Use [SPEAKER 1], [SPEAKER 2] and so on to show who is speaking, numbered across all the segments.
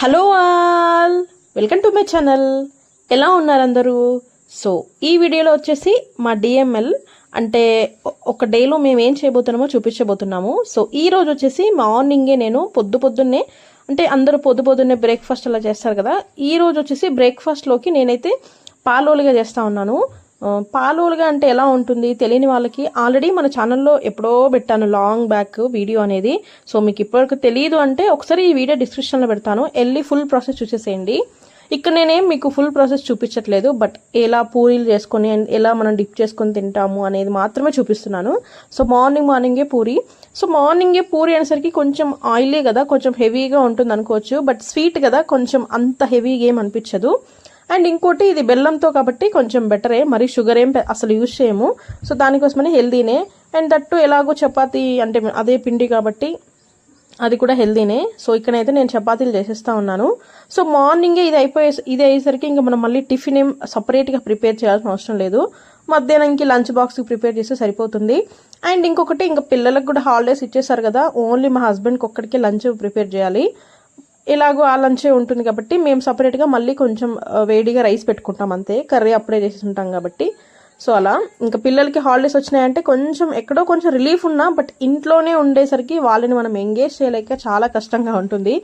[SPEAKER 1] Hello all. Welcome to my channel. ఎలా ఉన్నారు అందరూ? సో ఈ వీడియోలో వచ్చేసి మా డిఎంఎల్ అంటే ఒక డేలో మేము ఏం చేయబోతున్నామో చూపించబోతున్నాము. సో ఈ రోజు వచ్చేసి మార్నింగే నేను పొద్దు పొద్దున్నే అంటే అందరూ పొద్దు పొద్దున్నే బ్రేక్ఫాస్ట్ అలా చేస్తారు కదా. ఈ రోజు వచ్చేసి బ్రేక్ఫాస్ట్లోకి నేనైతే పాలోలుగా చేస్తా ఉన్నాను. పాలోలుగా అంటే ఎలా ఉంటుంది తెలియని వాళ్ళకి ఆల్రెడీ మన ఛానల్లో ఎప్పుడో పెట్టాను లాంగ్ బ్యాక్ వీడియో అనేది. సో మీకు ఇప్పటివరకు తెలియదు అంటే ఒకసారి ఈ వీడియో డిస్క్రిప్షన్లో పెడతాను. వెళ్ళి ఫుల్ ప్రాసెస్ చూసేసేయండి. ఇక్కడ నేనేం మీకు ఫుల్ ప్రాసెస్ చూపించట్లేదు బట్ ఎలా పూరీలు చేసుకొని ఎలా మనం డిప్ చేసుకొని తింటాము అనేది మాత్రమే చూపిస్తున్నాను. సో మార్నింగ్ మార్నింగే పూరి. సో మార్నింగే పూరి అనేసరికి కొంచెం ఆయిలీ కదా కొంచెం హెవీగా ఉంటుంది అనుకోవచ్చు బట్ స్వీట్ కదా కొంచెం అంత హెవీగా ఏం అనిపించదు. అండ్ ఇంకోటి ఇది బెల్లంతో కాబట్టి కొంచెం బెటరే మరి షుగర్ ఏం అసలు యూజ్ చేయము. సో దానికోసమని హెల్దీనే. అండ్ దట్టు ఎలాగో చపాతీ అంటే అదే పిండి కాబట్టి అది కూడా హెల్దీనే. సో ఇక్కడైతే నేను చపాతీలు చేసేస్తా ఉన్నాను. సో మార్నింగే ఇది అయిపోయే ఇది అయ్యేసరికి ఇంకా మనం మళ్ళీ టిఫిన్ ఏం సపరేట్గా ప్రిపేర్ చేయాల్సిన అవసరం లేదు. మధ్యాహ్నంకి లంచ్ బాక్స్కి ప్రిపేర్ చేస్తే సరిపోతుంది. అండ్ ఇంకొకటి ఇంకా పిల్లలకు కూడా హాలిడేస్ ఇచ్చేసారు కదా ఓన్లీ మా హస్బెండ్కి ఒక్కడికి లంచ్ ప్రిపేర్ చేయాలి. ఇలాగో ఆ లంచే ఉంటుంది కాబట్టి మేము సపరేట్గా మళ్ళీ కొంచెం వేడిగా రైస్ పెట్టుకుంటాం అంతే. కర్రీ అప్పుడే చేసి ఉంటాం కాబట్టి. సో అలా. ఇంకా పిల్లలకి హాలిడేస్ వచ్చినాయంటే కొంచెం ఎక్కడో కొంచెం రిలీఫ్ ఉన్నా బట్ ఇంట్లోనే ఉండేసరికి వాళ్ళని మనం ఎంగేజ్ చేయలేక చాలా కష్టంగా ఉంటుంది.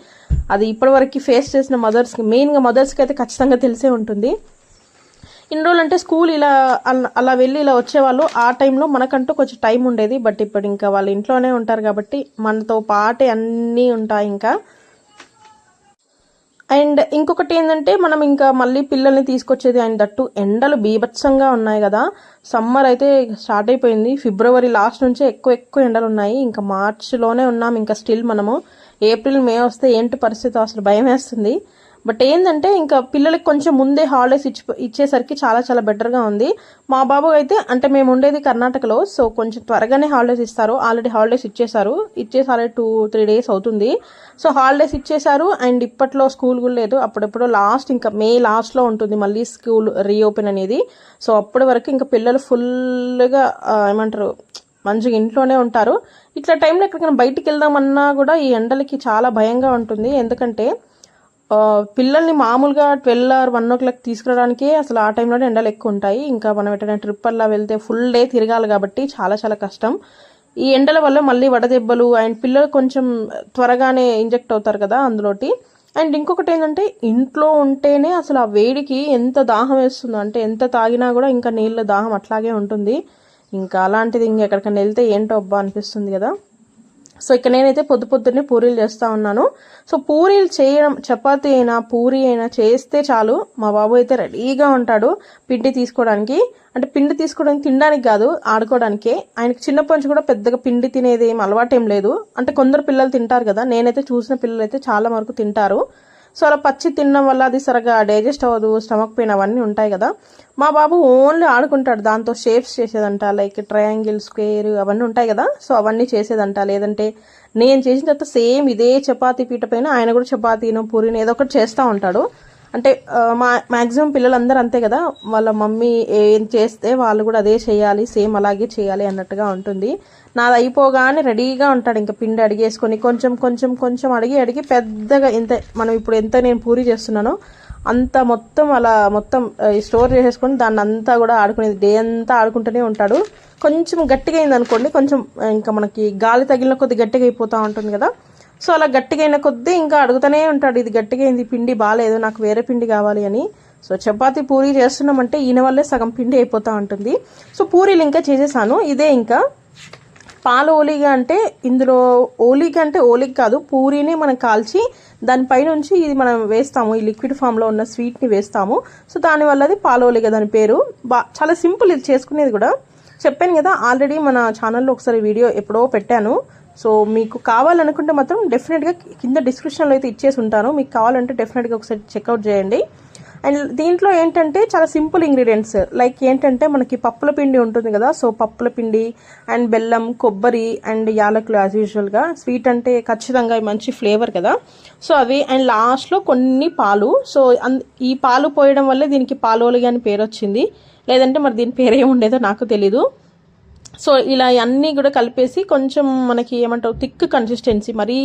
[SPEAKER 1] అది ఇప్పటివరకు ఫేస్ చేసిన మదర్స్కి మెయిన్గా మదర్స్కి అయితే ఖచ్చితంగా తెలిసే ఉంటుంది. ఇన్ని రోజులు అంటే స్కూల్ ఇలా అలా వెళ్ళి ఇలా వచ్చేవాళ్ళు. ఆ టైంలో మనకంటూ కొంచెం టైం ఉండేది బట్ ఇప్పుడు ఇంకా వాళ్ళు ఇంట్లోనే ఉంటారు కాబట్టి మనతో పాటే అన్నీ ఉంటాయి ఇంకా. అండ్ ఇంకొకటి ఏంటంటే మనం ఇంకా మళ్ళీ పిల్లల్ని తీసుకొచ్చేది అండ్ దట్టు ఎండలు బీభత్సంగా ఉన్నాయి కదా. సమ్మర్ అయితే స్టార్ట్ అయిపోయింది. ఫిబ్రవరి లాస్ట్ నుంచే ఎక్కువ ఎక్కువ ఎండలు ఉన్నాయి. ఇంకా మార్చ్లోనే ఉన్నాం. ఇంకా స్టిల్ మనము ఏప్రిల్ మే వస్తే ఏంటి పరిస్థితి? అసలు భయం వేస్తుంది. బట్ ఏంటంటే ఇంకా పిల్లలకి కొంచెం ముందే హాలిడేస్ ఇచ్చి ఇచ్చేసరికి చాలా చాలా బెటర్గా ఉంది. మా బాబు అయితే అంటే మేము ఉండేది కర్ణాటకలో సో కొంచెం త్వరగానే హాలిడేస్ ఇస్తారు. ఆల్రెడీ హాలిడేస్ ఇచ్చేసారు ఇచ్చేసారే టూ త్రీ డేస్ అవుతుంది. సో హాలిడేస్ ఇచ్చేసారు అండ్ ఇప్పట్లో స్కూల్ కూడా లేదు. అప్పుడెప్పుడో లాస్ట్ ఇంకా మే లాస్ట్లో ఉంటుంది మళ్ళీ స్కూల్ రీఓపెన్ అనేది. సో అప్పటి వరకు ఇంకా పిల్లలు ఫుల్గా ఏమంటారు మంచిగా ఇంట్లోనే ఉంటారు. ఇట్లా టైంలో ఎక్కడికైనా బయటికి వెళ్దామన్నా కూడా ఈ ఎండలకి చాలా భయంగా ఉంటుంది. ఎందుకంటే పిల్లల్ని మామూలుగా twelve or one o'clock తీసుకురావడానికే అసలు ఆ టైంలోనే ఎండలు ఎక్కువ ఉంటాయి. ఇంకా మనం ఎటైనా ట్రిప్ అలా వెళ్తే ఫుల్ డే తిరగాలి కాబట్టి చాలా చాలా కష్టం. ఈ ఎండల వల్ల మళ్ళీ వడదెబ్బలు అండ్ పిల్లలు కొంచెం త్వరగానే ఇంజెక్ట్ అవుతారు కదా అందులోటి. అండ్ ఇంకొకటి ఏంటంటే ఇంట్లో ఉంటేనే అసలు ఆ వేడికి ఎంత దాహం వేస్తుందో అంటే ఎంత తాగినా కూడా ఇంకా నీళ్ళ దాహం అట్లాగే ఉంటుంది. ఇంకా అలాంటిది ఇంకెక్కడికైనా వెళ్తే ఏంటో అబ్బా అనిపిస్తుంది కదా. సో ఇక్కడ నేనైతే పొద్దు పొద్దున్నే పూరీలు చేస్తూ ఉన్నాను. సో పూరీలు చేయడం చపాతీ అయినా పూరి అయినా చేస్తే చాలు. మా బాబు అయితే రెడీగా ఉంటాడు పిండి తీసుకోవడానికి. అంటే పిండి తీసుకోవడానికి తినడానికి కాదు ఆడుకోవడానికే. ఆయనకి చిన్నప్పటి నుంచి కూడా పెద్దగా పిండి తినేది ఏం అలవాటేం లేదు. అంటే కొందరు పిల్లలు తింటారు కదా నేనైతే చూసిన పిల్లలు అయితే చాలా వరకు తింటారు. సో అలా పచ్చి తినడం వల్ల అది సరిగా డైజెస్ట్ అవ్వదు స్టమక్ పెయిన్ అవన్నీ ఉంటాయి కదా. మా బాబు ఓన్లీ ఆడుకుంటాడు దాంతో షేప్స్ చేసేదంట లైక్ ట్రయాంగిల్ స్క్వేర్ అవన్నీ ఉంటాయి కదా. సో అవన్నీ చేసేదంట. లేదంటే నేను చేసిన తర్వాత సేమ్ ఇదే చపాతీ పీట పైన ఆయన కూడా చపాతీను పూరిని ఏదో ఒకటి చేస్తూ ఉంటాడు. అంటే మా మ్యాక్సిమం పిల్లలందరూ అంతే కదా? వాళ్ళ మమ్మీ ఏం చేస్తే వాళ్ళు కూడా అదే చేయాలి సేమ్ అలాగే చేయాలి అన్నట్టుగా ఉంటుంది. నాది అయిపోగానే రెడీగా ఉంటాడు. ఇంకా పిండి అడిగేసుకొని కొంచెం కొంచెం కొంచెం అడిగి అడిగి పెద్దగా ఎంత మనం ఇప్పుడు ఎంత నేను పూరి చేస్తున్నానో అంత మొత్తం అలా మొత్తం స్టోర్ చేసేసుకొని దాన్ని అంతా కూడా ఆడుకునేది. డే అంతా ఆడుకుంటూనే ఉంటాడు. కొంచెం గట్టిగా అయింది అనుకోండి కొంచెం ఇంకా మనకి గాలి తగిలిన కొద్ది గట్టిగా అయిపోతూ ఉంటుంది కదా? సో అలా గట్టిగా అయిన కొద్దీ ఇంకా అడుగుతూనే ఉంటాడు ఇది గట్టిగా అయింది పిండి బాగాలేదు నాకు వేరే పిండి కావాలి అని. సో చపాతి పూరి చేస్తున్నామంటే ఈయన వల్లే సగం పిండి అయిపోతూ ఉంటుంది. సో పూరీలు ఇంకా చేసేసాను. ఇదే ఇంకా. పాల ఓలిగా అంటే ఇందులో ఓలిగా అంటే ఓలిగ్ కాదు పూరీని మనం కాల్చి దానిపైనుంచి ఇది మనం వేస్తాము. ఈ లిక్విడ్ ఫామ్లో ఉన్న స్వీట్ని వేస్తాము. సో దానివల్ల అది పాల ఓలిగా దాని పేరు. బా చాలా సింపుల్ ఇది చేసుకునేది కూడా. చెప్పాను కదా ఆల్రెడీ మన ఛానల్లో ఒకసారి వీడియో ఎప్పుడో పెట్టాను. సో మీకు కావాలనుకుంటే మాత్రం డెఫినెట్గా కింద డిస్క్రిప్షన్లో అయితే ఇచ్చేసి ఉంటాను. మీకు కావాలంటే డెఫినెట్గా ఒకసారి చెక్అవుట్ చేయండి. అండ్ దీంట్లో ఏంటంటే చాలా సింపుల్ ఇంగ్రీడియంట్స్. లైక్ ఏంటంటే మనకి పప్పుల పిండి ఉంటుంది కదా సో పప్పుల పిండి అండ్ బెల్లం కొబ్బరి అండ్ యాలకులు యాజ్ యూజువల్గా స్వీట్ అంటే ఖచ్చితంగా మంచి ఫ్లేవర్ కదా. సో అవి అండ్ లాస్ట్లో కొన్ని పాలు. సో ఈ పాలు పోయడం వల్లే దీనికి పాలోలిగా అని పేరు వచ్చింది లేదంటే మరి దీని పేరు ఏమి ఉండేదో నాకు తెలీదు. సో ఇలా అన్నీ కూడా కలిపేసి కొంచెం మనకి ఏమంటారు థిక్ కన్సిస్టెన్సీ మరీ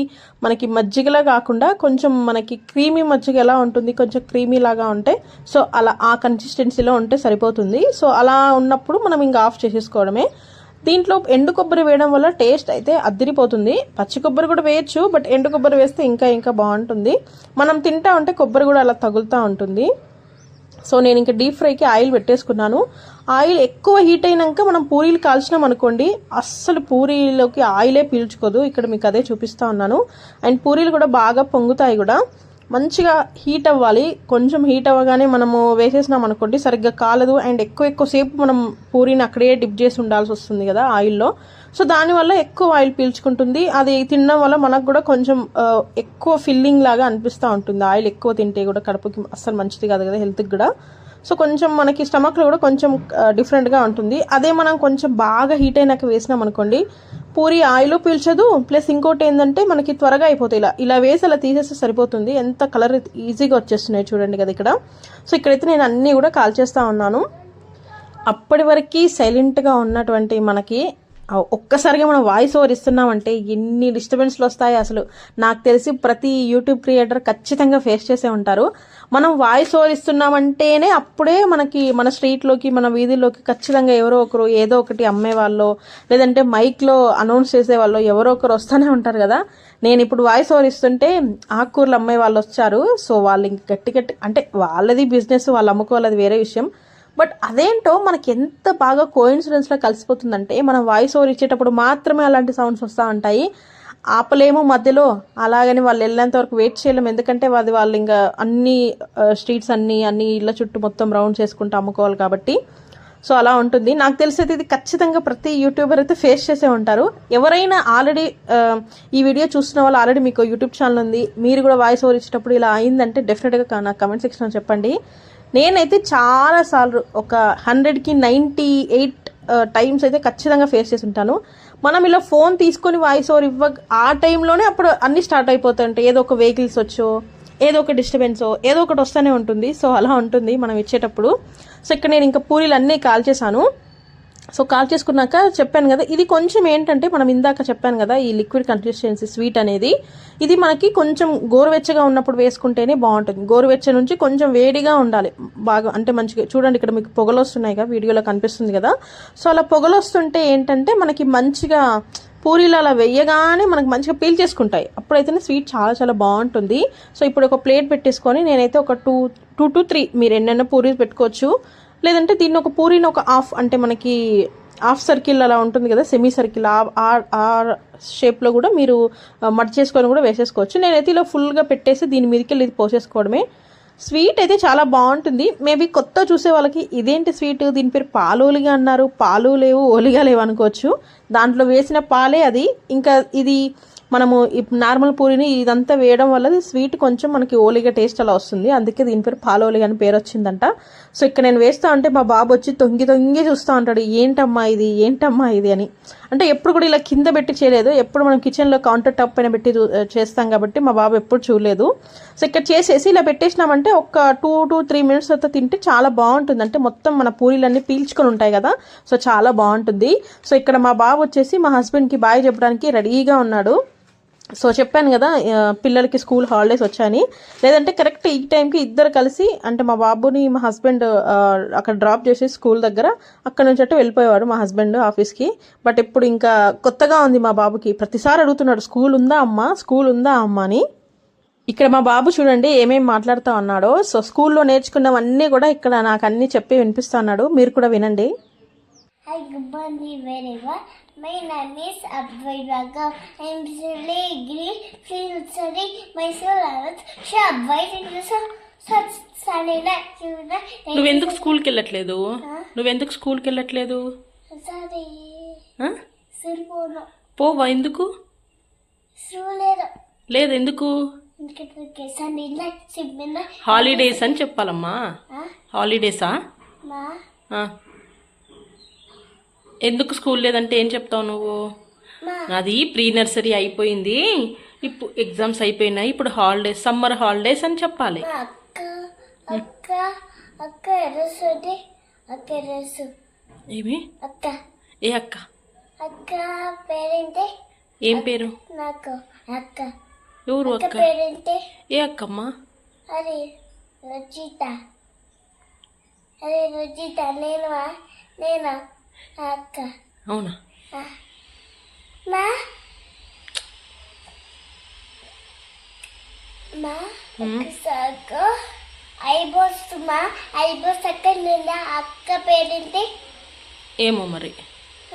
[SPEAKER 1] మనకి మజ్జిగలా కాకుండా కొంచెం మనకి క్రీమీ మజ్జిగ ఎలా ఉంటుంది కొంచెం క్రీమీ లాగా ఉంటే సో అలా ఆ కన్సిస్టెన్సీలో ఉంటే సరిపోతుంది. సో అలా ఉన్నప్పుడు మనం ఇంకా ఆఫ్ చేసేసుకోవడమే. దీంట్లో ఎండు కొబ్బరి వేయడం వల్ల టేస్ట్ అయితే అద్దరిపోతుంది. పచ్చి కొబ్బరి కూడా వేయచ్చు బట్ ఎండు కొబ్బరి వేస్తే ఇంకా ఇంకా బాగుంటుంది. మనం తింటా ఉంటే కొబ్బరి కూడా అలా తగులుతూ ఉంటుంది. సో నేను ఇంకా డీప్ ఫ్రైకి ఆయిల్ పెట్టేసుకున్నాను. ఆయిల్ ఎక్కువ హీట్ అయినాక మనం పూరీలు కాల్చినాం అనుకోండి అస్సలు పూరీలోకి ఆయిలే పీల్చుకోదు. ఇక్కడ మీకు అదే చూపిస్తా ఉన్నాను. అండ్ పూరీలు కూడా బాగా పొంగుతాయి కూడా. మంచిగా హీట్ అవ్వాలి. కొంచెం హీట్ అవ్వగానే మనము వేసేసినాం అనుకోండి సరిగ్గా కాలదు. అండ్ ఎక్కువ ఎక్కువ సేపు మనం పూరీని అక్కడే డిప్ చేసి ఉండాల్సి వస్తుంది కదా ఆయిల్లో. సో దానివల్ల ఎక్కువ ఆయిల్ పీల్చుకుంటుంది. అది తినడం వల్ల మనకు కూడా కొంచెం ఎక్కువ ఫిల్లింగ్ లాగా అనిపిస్తూ ఉంటుంది. ఆయిల్ ఎక్కువ తింటే కూడా కడుపుకి అస్సలు మంచిది కాదు కదా హెల్త్కి కూడా. సో కొంచెం మనకి స్టమక్లో కూడా కొంచెం డిఫరెంట్గా ఉంటుంది. అదే మనం కొంచెం బాగా హీట్ అయినాక వేసినాం అనుకోండి పూరి ఆయిల్ పీల్చదు ప్లస్ ఇంకోటి ఏంటంటే మనకి త్వరగా అయిపోతాయి. ఇలా ఇలా వేసి అలా తీసేస్తే సరిపోతుంది. ఎంత కలర్ ఈజీగా వచ్చేస్తున్నాయి చూడండి కదా ఇక్కడ. సో ఇక్కడైతే నేను అన్నీ కూడా కాల్చేస్తూ ఉన్నాను. అప్పటి వరకు సైలెంట్గా ఉన్నటువంటి మనకి ఒక్కసారిగా మనం వాయిస్ ఓవర్ ఇస్తున్నామంటే ఎన్ని డిస్టర్బెన్స్లు వస్తాయి అసలు. నాకు తెలిసి ప్రతి యూట్యూబ్ క్రియేటర్ ఖచ్చితంగా ఫేస్ చేసే ఉంటారు. మనం వాయిస్ ఓవర్ ఇస్తున్నామంటేనే అప్పుడే మనకి మన స్ట్రీట్లోకి మన వీధిలోకి ఖచ్చితంగా ఎవరో ఒకరు ఏదో ఒకటి అమ్మే వాళ్ళు లేదంటే మైక్లో అనౌన్స్ చేసే వాళ్ళు ఎవరో ఒకరు వస్తూనే ఉంటారు కదా. నేను ఇప్పుడు వాయిస్ ఓవర్ ఇస్తుంటే ఆకుకూరలు అమ్మే వాళ్ళు వచ్చారు. సో వాళ్ళు ఇంక గట్టి గట్టి అంటే వాళ్ళది బిజినెస్ వాళ్ళు అమ్ముకోవాలి వేరే విషయం. బట్ అదేంటో మనకి ఎంత బాగా కోయిన్సిడెన్స్లో కలిసిపోతుందంటే మనం వాయిస్ ఓవర్ ఇచ్చేటప్పుడు మాత్రమే అలాంటి సౌండ్స్ వస్తూ ఉంటాయి. ఆపలేము మధ్యలో. అలాగని వాళ్ళు వెళ్ళేంత వరకు వెయిట్ చేయలేము. ఎందుకంటే అది వాళ్ళు ఇంకా అన్ని స్ట్రీట్స్ అన్ని అన్ని ఇళ్ళ చుట్టూ మొత్తం రౌండ్ చేసుకుంటూ అమ్ముకోవాలి కాబట్టి. సో అలా ఉంటుంది. నాకు తెలిసేది ఇది ఖచ్చితంగా ప్రతి యూట్యూబర్ అయితే ఫేస్ చేసే ఉంటారు. ఎవరైనా ఆల్రెడీ ఈ వీడియో చూస్తున్న వాళ్ళు ఆల్రెడీ మీకు యూట్యూబ్ ఛానల్ ఉంది. మీరు కూడా వాయిస్ ఓవర్ ఇచ్చేటప్పుడు ఇలా అయిందంటే డెఫినెట్గా నాకు కమెంట్ సెక్షన్లో చెప్పండి. నేనైతే చాలాసార్లు ఒక హండ్రెడ్కి నైంటీ ఎయిట్ టైమ్స్ అయితే ఖచ్చితంగా ఫేస్ చేసి ఉంటాను. మనం ఇలా ఫోన్ తీసుకొని వాయిస్ ఓవర్ ఇవ్వ ఆ టైంలోనే అప్పుడు అన్నీ స్టార్ట్ అయిపోతాయంటే ఏదో ఒక వెహికల్స్ వచ్చో ఏదో ఒక డిస్టర్బెన్సో ఏదో ఒకటి వస్తూనే ఉంటుంది. సో అలా ఉంటుంది మనం ఇచ్చేటప్పుడు. సో ఇక్కడ నేను ఇంకా పూరీలు అన్నీ కాల్ చేశాను సో కాల్ చేసుకున్నాక చెప్పాను కదా ఇది కొంచెం ఏంటంటే మనం ఇందాక చెప్పాను కదా ఈ లిక్విడ్ కన్సిస్టెన్సీ స్వీట్ అనేది ఇది మనకి కొంచెం గోరువెచ్చగా ఉన్నప్పుడు వేసుకుంటేనే బాగుంటుంది. గోరువెచ్చ నుంచి కొంచెం వేడిగా ఉండాలి. బాగా అంటే మంచిగా చూడండి ఇక్కడ మీకు పొగలు వస్తున్నాయి కదా వీడియోలో కనిపిస్తుంది కదా. సో అలా పొగలు వస్తుంటే ఏంటంటే మనకి మంచిగా పూరీలు అలా వెయ్యగానే మనకు మంచిగా పీల్ చేసుకుంటాయి. అప్పుడైతేనే స్వీట్ చాలా చాలా బాగుంటుంది. సో ఇప్పుడు ఒక ప్లేట్ పెట్టేసుకొని నేనైతే ఒక టూ టూ టు త్రీ మీరు ఎన్నెన్న పూరీలు పెట్టుకోవచ్చు. లేదంటే దీన్ని ఒక పూరిని ఒక హాఫ్ అంటే మనకి హాఫ్ సర్కిల్ అలా ఉంటుంది కదా సెమీ సర్కిల్ ఆ షేప్లో కూడా మీరు మట్ చేసుకొని కూడా వేసేసుకోవచ్చు. నేనైతే ఇలా ఫుల్గా పెట్టేసి దీని మీదకి వెళ్ళి ఇది పోసేసుకోవడమే. స్వీట్ అయితే చాలా బాగుంటుంది. మేబీ కొత్త చూసే వాళ్ళకి ఇదేంటి స్వీట్ దీని పేరు పాలోలిగా అన్నారు. పాలు లేవు ఓలిగా లేవు అనుకోవచ్చు. దాంట్లో వేసిన పాలే అది. ఇంకా ఇది మనము నార్మల్ పూరిని ఇదంతా వేయడం వల్ల స్వీట్ కొంచెం మనకి ఓలిగా టేస్ట్ అలా వస్తుంది. అందుకే దీని పేరు పాలోలిగా అని పేరు వచ్చిందంట. సో ఇక్కడ నేను వేస్తా ఉంటే మా బాబు వచ్చి తొంగి తొంగి చూస్తూ ఉంటాడు. ఏంటమ్మా ఇది? ఏంటమ్మా ఇది? అని. అంటే ఎప్పుడు కూడా ఇలా కింద పెట్టి చేయలేదు. ఎప్పుడు మనం కిచెన్లో కౌంటర్ టాప్ పైన పెట్టి చూ- చేస్తాం కాబట్టి మా బాబు ఎప్పుడు చూడలేదు. సో ఇక్కడ చేసేసి ఇలా పెట్టేసినామంటే ఒక టూ టూ త్రీ మినిట్స్ తర్వాత తింటే చాలా బాగుంటుంది. అంటే మొత్తం మన పూరీలన్నీ పీల్చుకొని ఉంటాయి కదా. సో చాలా బాగుంటుంది. సో ఇక్కడ మా బాబు వచ్చేసి మా హస్బెండ్కి బాయ్ చెప్పడానికి రెడీగా ఉన్నాడు. సో చెప్పాను కదా పిల్లలకి స్కూల్ హాలిడేస్ వచ్చాయని. లేదంటే కరెక్ట్ ఈ టైంకి ఇద్దరు కలిసి అంటే మా బాబుని మా హస్బెండ్ అక్కడ డ్రాప్ చేసి స్కూల్ దగ్గర అక్కడ నుంచి అట్టు వెళ్ళిపోయేవాడు మా హస్బెండ్ ఆఫీస్కి. బట్ ఇప్పుడు ఇంకా కొత్తగా ఉంది మా బాబుకి. ప్రతిసారి అడుగుతున్నాడు స్కూల్ ఉందా అమ్మ? స్కూల్ ఉందా అమ్మ? అని. ఇక్కడ మా బాబు చూడండి ఏమేమి మాట్లాడుతూ ఉన్నాడో. సో స్కూల్లో నేర్చుకున్నవన్నీ కూడా ఇక్కడ నాకు అన్నీ చెప్పి వినిపిస్తున్నాడు మీరు కూడా వినండి.
[SPEAKER 2] My name is Abhay Raghav. I am really great field studying my soul hours. Shabbai such Sunday night.
[SPEAKER 1] నువ్వెందుకు స్కూల్కి వెళ్ళట్లేదు నువ్వెందుకు స్కూల్కి వెళ్ళట్లేదు. పోవా ఎందుకు. లేదు ఎందుకు హాలిడేస్ అని చెప్పాలమ్మా హాలిడేసా. ఎందుకు స్కూల్ లేదంటే ఏం చెప్తావు నువ్వు? నాది ప్రీ నర్సరీ అయిపోయింది. ఇప్పుడు ఎగ్జామ్స్ అయిపోయినాయి. ఇప్పుడు హాలిడేస్ సమ్మర్ హాలిడేస్ అని చెప్పాలి. ఏమి?
[SPEAKER 2] అక్క.
[SPEAKER 1] ఏ అక్క?
[SPEAKER 2] అక్క పేరేంటి?
[SPEAKER 1] ఏం పేరు?
[SPEAKER 2] నాకు అక్క.
[SPEAKER 1] ఎవరు
[SPEAKER 2] అక్క పేరేంటి?
[SPEAKER 1] ఏ అక్కమ్మా?
[SPEAKER 2] అది రుచిత అదే రుచిత నేను నేను?
[SPEAKER 1] అవునా?
[SPEAKER 2] మా? సాకు. ఐబోస్ మా? ఐబోస్ అక్క నిన్న అక్క పేరేంటి?
[SPEAKER 1] ఏమో మరి.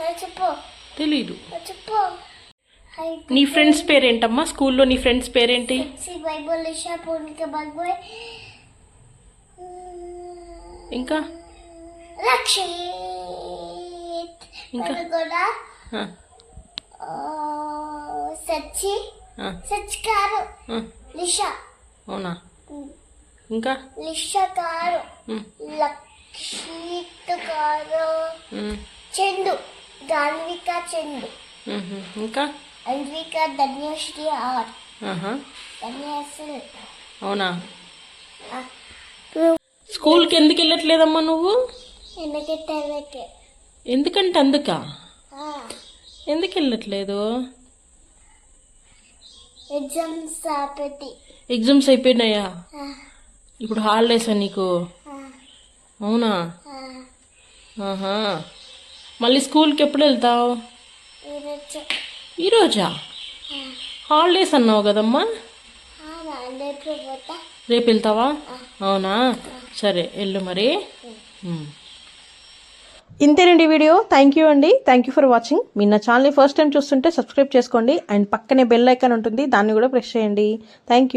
[SPEAKER 2] చెప్పు.
[SPEAKER 1] తెలీదు.
[SPEAKER 2] చెప్పు.
[SPEAKER 1] నీ ఫ్రెండ్స్ పేరేంటమ్మా? స్కూల్లో నీ ఫ్రెండ్స్ పేరేంటి? ఇంకా?
[SPEAKER 2] రక్షిత్
[SPEAKER 1] ఇంకా?
[SPEAKER 2] కూడా సచ్చి
[SPEAKER 1] ఆ,
[SPEAKER 2] సచ్ కారు లిషా.
[SPEAKER 1] అవునా? ఇంకా?
[SPEAKER 2] లిషా కారు లక్షిత్ కారు చెండు గాన్విక చెండు.
[SPEAKER 1] ఇంకా?
[SPEAKER 2] అన్విక ధన్యశ్రీ ఆర్. ధన్యశ్రీ.
[SPEAKER 1] అవునా? స్కూల్కి ఎందుకు వెళ్ళట్లేదమ్మా నువ్వు
[SPEAKER 2] తెలకే
[SPEAKER 1] ఎందుకంటే అందుక? ఎందుకు వెళ్ళట్లేదు?
[SPEAKER 2] ఎగ్జామ్స్
[SPEAKER 1] ఎగ్జామ్స్ అయిపోయినాయా? ఇప్పుడు హాలిడేసా నీకు? అవునా? ఆహా. మళ్ళీ స్కూల్కి ఎప్పుడు వెళ్తావు?
[SPEAKER 2] ఈరోజు.
[SPEAKER 1] హాలిడేస్ అన్నావు కదమ్మా?
[SPEAKER 2] రేపు
[SPEAKER 1] వెళ్తావా? అవునా? సరే వెళ్ళు మరి. ఇంతేనండి వీడియో. థ్యాంక్ యూ అండి. థ్యాంక్ యూ ఫర్ వాచింగ్ మీరు నా ఛానల్ని ఫస్ట్ టైం చూస్తుంటే సబ్స్క్రైబ్ చేసుకోండి. అండ్ పక్కనే బెల్ ఐకాన్ ఉంటుంది. దాన్ని కూడా ప్రెస్ చేయండి. Thank you